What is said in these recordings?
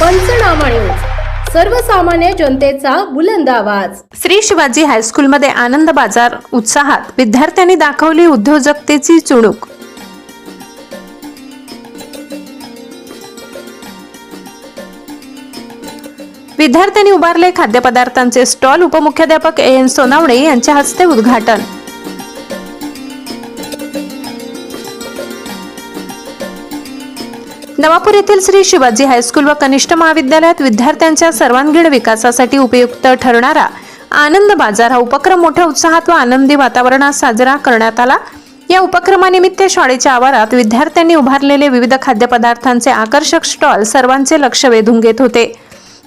पंचनामा न्यूज. सर्वसामान्य जनतेचा बुलंद आवाज. श्री शिवाजी हायस्कूलमध्ये आनंद बाजार उत्साहात विद्यार्थ्यांनी दाखवली उद्योजकतेची चुणूक. विद्यार्थ्यांनी उभारले खाद्यपदार्थांचे स्टॉल उपमुख्याध्यापक ए एन सोनावणे यांच्या हस्ते उद्घाटन. नवापूर येथील श्री शिवाजी हायस्कूल व कनिष्ठ महाविद्यालयात विद्यार्थ्यांच्या सर्वांगीण विकासासाठी उपयुक्त ठरणारा आनंद बाजार हा उपक्रम मोठ्या उत्साहात व आनंदी वातावरणात साजरा करण्यात आला. या उपक्रमानिमित्त शाळेच्या आवारात विद्यार्थ्यांनी उभारलेले विविध खाद्यपदार्थांचे आकर्षक स्टॉल सर्वांचे लक्ष वेधून घेत होते.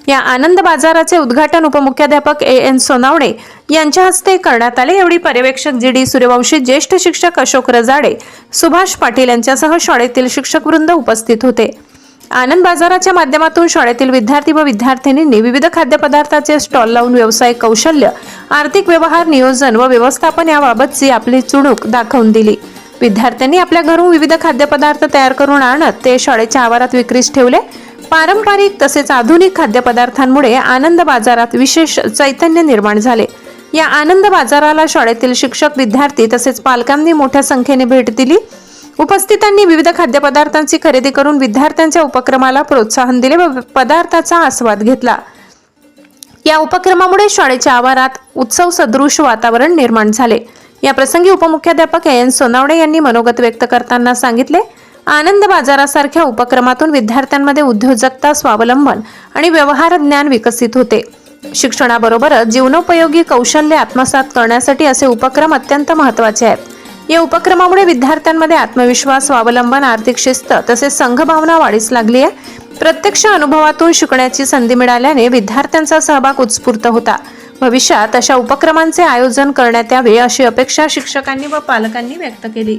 या आनंद बाजाराचे उद्घाटन उपमुख्याध्यापक ए एन सोनावणे यांच्या हस्ते करण्यात आले. एवढी पर्यवेक्षक जी डी सूर्यवंशी ज्येष्ठ शिक्षक अशोक रजाडे सुभाष पाटील यांच्यासह शाळेतील शिक्षकवृंद उपस्थित होते. आनंद बाजाराच्या माध्यमातून शाळेतील विद्यार्थी व विद्यार्थिनींनी विविध खाद्यपदार्थाचे स्टॉल लावून व्यवसाय कौशल्य आर्थिक व्यवहार नियोजन व व्यवस्थापन याबाबतची आपली चुणूक दाखवून दिली. विद्यार्थ्यांनी आपल्या घरून विविध खाद्यपदार्थ तयार करून आणत ते शाळेच्या आवारात विक्रीस ठेवले. पारंपरिक तसेच आधुनिक खाद्यपदार्थांमुळे आनंद बाजारात विशेष चैतन्य निर्माण झाले. या आनंद बाजाराला शाळेतील शिक्षक विद्यार्थी तसेच पालकांनी मोठ्या संख्येने भेट दिली. उपस्थितांनी विविध खाद्यपदार्थांची खरेदी करून विद्यार्थ्यांच्या उपक्रमाला प्रोत्साहन दिले व पदार्थाचा आस्वाद घेतला. या उपक्रमामुळे शाळेच्या आवारात उत्सव सदृश वातावरण निर्माण झाले. या प्रसंगी उपमुख्याध्यापक एन सोनावणे यांनी मनोगत व्यक्त करताना सांगितले आनंद बाजारासारख्या उपक्रमातून विद्यार्थ्यांमध्ये उद्योजकता स्वावलंबन आणि व्यवहार ज्ञान विकसित होते. शिक्षणाबरोबरच जीवनोपयोगी कौशल्य आत्मसात करण्यासाठी असे उपक्रम अत्यंत महत्त्वाचे आहेत. या उपक्रमामुळे विद्यार्थ्यांमध्ये आत्मविश्वास स्वावलंबन आर्थिक शिस्त तसेच संघभावना वाढीस लागली आहे. प्रत्यक्ष अनुभवातून शिकण्याची संधी मिळाल्याने विद्यार्थ्यांचा सहभाग उत्स्फूर्त होता. भविष्यात अशा उपक्रमांचे आयोजन करण्यात यावे अशी अपेक्षा शिक्षकांनी व पालकांनी व्यक्त केली.